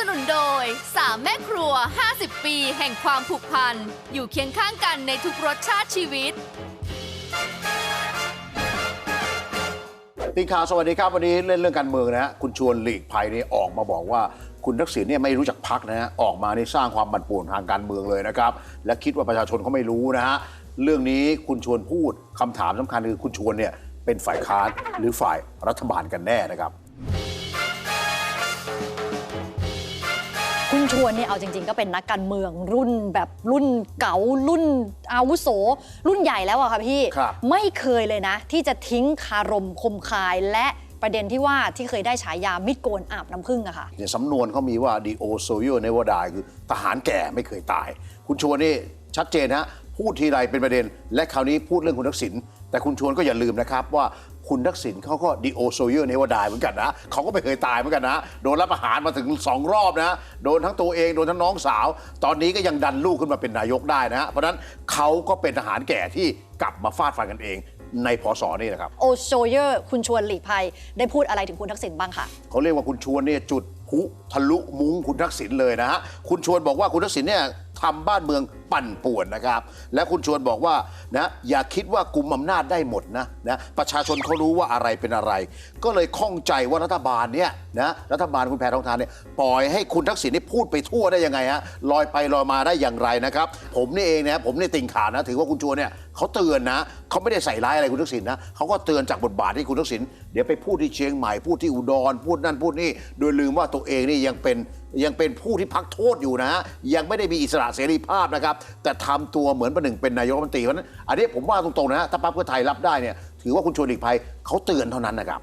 ว่า50 ปีแห่งความผูกพัน อยู่เคียงข้างกันในทุกรสชาติชีวิตติงข่าวสวัสดีครับ วันนี้เล่นเรื่องการเมืองนะฮะคุณชวนหลีกภัยนี่ออกมาบอกว่าคุณทักษิณเนี่ยไม่รู้จักพักนะฮะออกมานี่สร้างความบั่นป่วนทางการเมืองเลยนะครับ และคิดว่าประชาชนเขาไม่รู้นะฮะเรื่องนี้คุณชวนพูดคำถามสำคัญคือคุณชวนเนี่ยเป็นฝ่ายค้านหรือฝ่ายรัฐบาลกันแน่นะครับ คุณชวนเนี่ยเอาจริง ๆ ก็เป็นนักการเมืองรุ่นแบบรุ่นเก๋ารุ่นอาวุโส รุ่นใหญ่แล้วอะค่ะพี่ครับ ไม่เคยเลยนะ ที่จะทิ้งคารมคมคายและประเด็นที่ว่าที่เคยได้ฉายามิดโกนอาบน้ำผึ้งอะค่ะเนี่ยสำนวนเขามีว่า the old soldier never die คือทหารแก่ไม่เคยตาย คุณชวนนี่ชัดเจนฮะ พูดทีไรเป็นประเด็น และคราวนี้พูดเรื่องคุณทักษิณ แต่คุณชวนก็อย่าลืมนะครับว่าคุณทักษิณเขาก็ the old soldier never die เหมือนกันนะเขาก็ไม่เคยตายเหมือนกันนะ โดนรับประหารมาถึง 2 รอบนะ โดนทั้งตัวเองโดนทั้งน้องสาว ตอนนี้ก็ยังดันลูกขึ้นมาเป็นนายกได้นะฮะเพราะฉะนั้นเขาก็เป็นทหารแก่ที่กลับมาฟาดฟันกันเองในพศนี่นะครับ โอโชเยอร์ คุณชวนหลีกภัย ได้พูดอะไรถึงคุณทักษิณบ้างค่ะเขาเรียกว่าคุณชวนเนี่ยจุดพลุทะลุมุ้งคุณทักษิณเลยนะฮะคุณชวนบอกว่าคุณทักษิณเนี่ย ทำบ้านเมืองปั่นป่วนนะครับ และคุณชวนบอกว่านะอย่าคิดว่ากุมอำนาจได้หมดนะนะประชาชนเขารู้ว่าอะไรเป็นอะไร ก็เลยข้องใจว่ารัฐบาลเนี่ยนะรัฐบาลคุณแพทองทานเนี่ยปล่อยให้คุณทักษิณนี่พูดไปทั่วได้ยังไงฮะลอยไปลอยมาได้อย่างไรนะครับ ผมนี่เองนะผมนี่ติ่งขานะถือว่าคุณชวนเนี่ย เขาเตือนนะเขาไม่ได้ใส่ร้ายอะไรคุณทักษิณนะเขาก็เตือนจากบทบาทที่คุณทักษิณเดี๋ยวไปพูดที่เชียงใหม่พูดที่อุดรพูดนั่นพูดนี่ โดยลืมว่าตัวเองนี่ยังเป็นยังเป็นผู้ที่พักโทษอยู่นะฮะยังไม่ได้มีอิสระเสรีภาพนะครับ แต่ทำตัวเหมือนประหนึ่งเป็นนายกรัฐมนตรีเพราะนั้นอันนี้ผมว่าตรงๆนะฮะถ้าพรรคเพื่อไทยรับได้เนี่ยถือว่าคุณชวนหลีกภัยเขาเตือนเท่านั้นนะครับ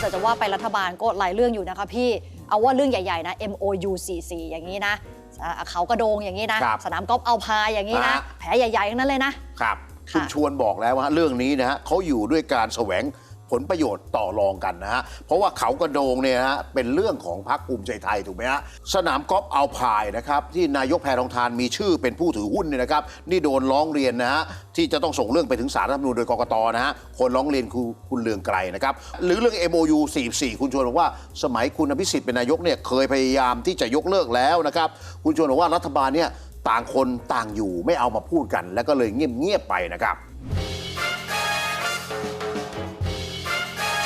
แต่จะว่าไปรัฐบาลก็หลายเรื่องอยู่นะคะพี่ เอาว่าเรื่องใหญ่ ๆ นะ MOU 44อย่างนี้นะ อ่าเขากระโดงอย่างนี้นะ ครับสนามกอล์ฟเอาพายอย่างนี้นะ ฮะ แผลใหญ่ๆทั้งนั้นเลยนะ ครับค่ะคุณชวนบอกแล้วว่าเรื่องนี้นะฮะเขาอยู่ด้วยการแสวง ผลประโยชน์ต่อรองกันนะฮะ เพราะว่าเขากระโดงเนี่ยฮะเป็นเรื่องของพรรคภูมิใจไทยถูกไหมฮะ สนามกอล์ฟเอาพายนะครับที่นายกแพทองทานมีชื่อเป็นผู้ถือหุ้นเนี่ยนะครับนี่โดนร้องเรียนนะฮะที่จะต้องส่งเรื่องไปถึงสารรัฐธรรมนูญโดยกกตนะฮะคนร้องเรียนคือคุณเลืองไกรนะครับหรือเรื่อง MOU 44 คุณชวนบอกว่าสมัยคุณอภิสิทธิ์เป็นนายกเนี่ยเคยพยายามที่จะยกเลิกแล้วนะครับคุณชวนบอกว่ารัฐบาลเนี่ยต่างคนต่างอยู่ไม่เอามาพูดกัน แล้วก็เลยเงียบๆไปนะครับ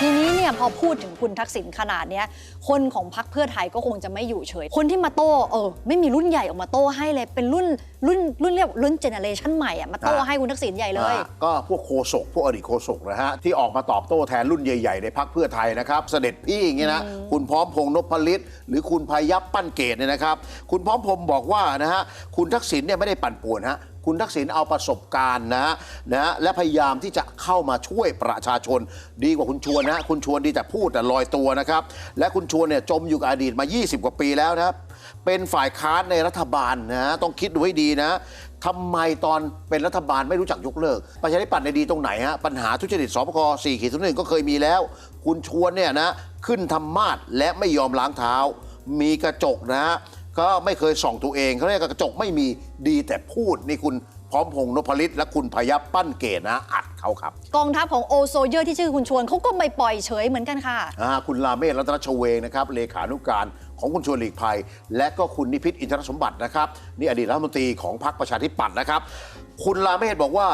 ทีนี้เนี่ยพอพูดถึงคุณทักษิณขนาดเนี้ยคนของพรรคเพื่อไทยก็คงจะไม่อยู่เฉย คนที่มาโต้เออไม่มีรุ่นใหญ่ออกมาโต้ให้เลยเป็นรุ่นรุ่นรุ่นเรียกว่ารุ่นเจเนเรชันใหม่อะมาโต้อะให้คุณทักษิณใหญ่เลยอ่าก็พวกโคศกพวกอดีตโคศกนะฮะที่ออกมาตอบโต้แทนรุ่นใหญ่ๆในพักเพื่อไทยนะครับเสด็จพี่อย่างนี้นะคุณพร้อมพงษ์นพลิตหรือคุณพายัพปั้นเกตเนี่ยนะครับ คุณพร้อมพงษ์บอกว่านะฮะคุณทักษิณเนี่ยไม่ได้ปั่นป่วนฮะ คุณทักษิณเอาประสบการณ์นะนะและพยายามที่จะเข้ามาช่วยประชาชน ดีกว่าคุณชวนนะคุณชวนดีแต่พูดแต่ลอยตัวนะครับและคุณชวนเนี่ยจมอยู่กับอดีตมา 20 กว่าปีแล้วนะครับเป็นฝ่ายค้านในรัฐบาลนะต้องคิดดูให้ดีนะทำไมตอนเป็นรัฐบาลไม่รู้จักยกเลิก ประชาธิปัตย์ในดีตรงไหนฮะ ปัญหาทุจริตสปก4ขีดหนึ่งก็เคยมีแล้ว คุณชวนเนี่ยนะ ขึ้นทำมาดและไม่ยอมล้างเท้า มีกระจกนะฮะ ก็ไม่เคยส่องตัวเองเขาเรียกว่ากระจกไม่มีดีแต่พูดนี่คุณพร้อมพงษ์นพลิตและคุณพยับปั้นเกตนะอัดเขาครับ กองทัพของโอโซเยอร์ที่ชื่อคุณชวนเขาก็ไม่ปล่อยเฉยเหมือนกันค่ะอ่าคุณลาเมศรัตนชเวงนะครับเลขานุการของคุณชวนหลีกภัย และก็คุณนิพิษอินทรสมบัตินะครับ นี่อดีตรัฐมนตรีของพรรคประชาธิปัตย์นะครับ คุณลาเมศบอกว่า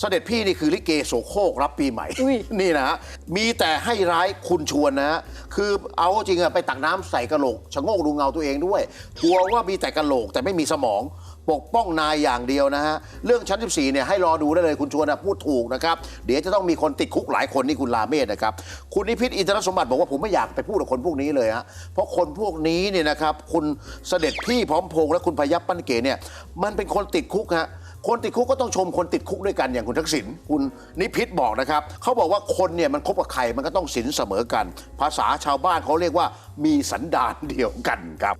เสด็จพี่นี่คือลิเกโสโครกรับปีใหม่อุ้ยนี่นะฮะมีแต่ให้ร้ายคุณชวนนะฮะคือเอาจริงอะไปตักน้ำใส่กระโหลกชะโงกดูเงาตัวเองด้วยกลัวว่ามีแต่กระโหลกแต่ไม่มีสมอง ปกป้องนายอย่างเดียวนะฮะเรื่องชั้น 14เนี่ยให้รอดูได้เลยคุณชวนนะพูดถูกนะครับเดี๋ยวจะต้องมีคนติดคุกหลายคนนี่คุณลาเมศนะครับคุณนิพิษอินทรสมบัติบอกว่าผมไม่อยากไปพูดกับคนพวกนี้เลยฮะเพราะคนพวกนี้เนี่ยนะครับคุณเสด็จพี่พร้อมพงษ์และคุณพยับปั้นเกศเนี่ยมันเป็นคนติดคุกฮะ คนติดคุกก็ต้องชมคนติดคุกด้วยกันอย่างคุณทักษิณคุณนิพิษบอกนะครับเขาบอกว่าคนเนี่ยมันคบกับใครมันก็ต้องสินเสมอกัน ภาษาชาวบ้านเขาเรียกว่ามีสันดานเดียวกันครับ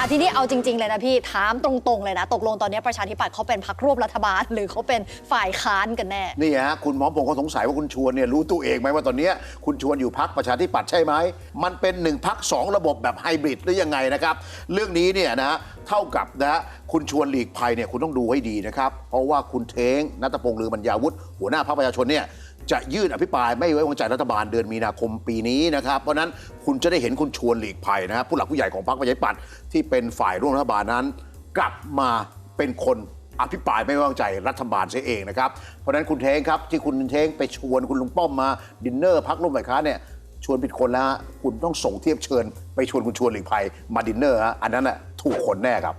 อะทีนี้เอาจริง ๆ เลยนะพี่ ถามตรงๆ เลยนะ ตกลงตอนนี้ประชาธิปัตย์เขาเป็นพรรคร่วมรัฐบาล หรือเขาเป็นฝ่ายค้านกันแน่ นี่ฮะคุณหมอผมก็สงสัยว่าคุณชวนเนี่ยรู้ตัวเองไหมว่าตอนเนี้ยคุณชวนอยู่พักประชาธิปัตย์ใช่ไหม มันเป็นหนึ่งพักสองระบบแบบไฮบริดหรือยังไงนะครับ เรื่องนี้เนี่ยนะฮะเท่ากับนะฮะคุณชวนหลีกภัยเนี่ยคุณต้องดูให้ดีนะครับ เพราะว่าคุณเท้งนัตพงษ์ลือมัญญาวุฒิหัวหน้าพรรคประชาชนเนี่ย จะยื่นอภิปรายไม่ไว้วางใจรัฐบาลเดือนมีนาคมปีนี้นะครับ เพราะนั้นคุณจะได้เห็นคุณชวนหลีกภัยนะครับผู้หลักผู้ใหญ่ของพรรคประชาธิปัตย์ที่เป็นฝ่ายร่วมรัฐบาลนั้น กลับมาเป็นคนอภิปรายไม่ไว้วางใจรัฐบาลเสียเองนะครับ เพราะฉะนั้นคุณเท้งครับที่คุณเท้งไปชวนคุณลุงป้อมมาดินเนอร์พักร่วมฝ่ายค้านเนี่ยชวนผิดคนแล้วคุณต้องส่งเทียบเชิญ ไปชวนคุณชวนหลีกภัยมาดินเนอร์ฮะอันนั้นน่ะถูกคนแน่ครับ